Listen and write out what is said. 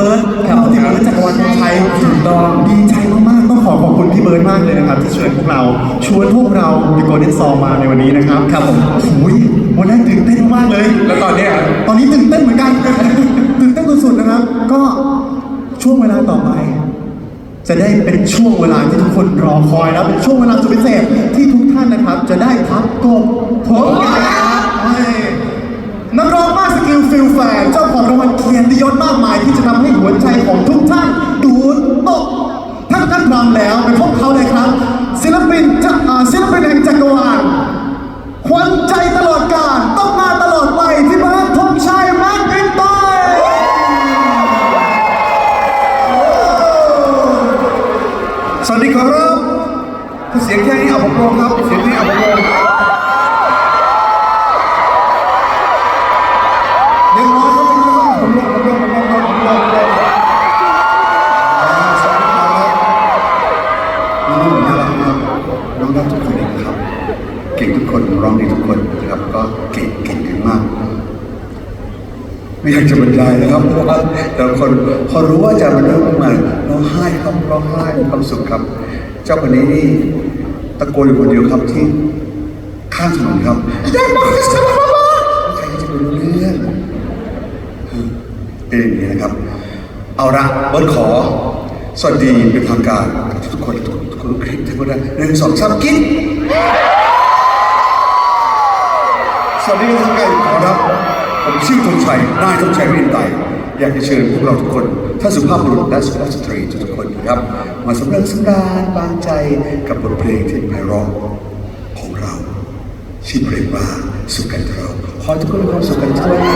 บบเบิร์ดเบิร์ดครับที่เบิร์ดจักรวาลไทยถูกต้องดีใจมากๆต้องขอขอบคุณพี่เบิร์ดมากเลยนะครับที่เชิญพวกเราชวนพวกเรา The Golden Song มาในวันนี้นะครับครับผมโอ้ยวันแรกตื่นเต้นมากเลย แล้วตอนเนี้ยตอนนี้ตื่นเต้นเหมือนกันตื่นเต้นสุดๆนะครับ ก็ช่วงเวลาต่อไป จะได้เป็นช่วงเวลาที่ทุกคนรอคอยแล้วเป็นช่วงเวลาสุดพิเศษที่ทุกท่านนะครับ จะได้พับกบพบกันให้ นักร้องมากสกิลฟิลแฟนเจ้าของรางวัลเกียรติยศมากมาย ที่จะทำให้หัวใจของทุกท่านดูดตกท่านท่านพร้อมแล้วไปพบเขาเลยครับ ศิลปินจะอ่าศิลปินแห่งจักรวาล คนเองนะครับ เก่งทุกคนร้องดีทุกคนนะครับ ก็เก่งเก่งกันมาก ไม่อยากจะบรรยายนะครับเพราะว่าแต่ละคนพอรู้ว่าจะมาเริ่มใหม่ร้องไห้ครับร้องไห้มีความสุขครับ เจ้าคนนี้นี่ตะโกนอยู่คนเดียวครับที่ข้างถนนครับอยากบอกให้ฉันมาบ้างใครจะไปรู้เรื่องเป็นอย่างนี้นะครับ เอาละเบิร์ดขอสวัสดีเป็นทางการทุกคนทุกคนทุกคลิปทุกคนนะหนึ่ งสองสามกินสวัสดีทางการขอรับ ผมชื่อธงชัย นายธงชัยวินไตอยากจะเชิญพวกเราทุกคนท่านสุภาพบุรุษและสุภาพสตรีทุกคนนะครับ มาสำเริงสำราญบานใจกับบทเพลงที่ไพเราะของเรา ชื่อเพลงว่าสุขกันเราขอทุกคนมีความสุขกันทั่วหน้า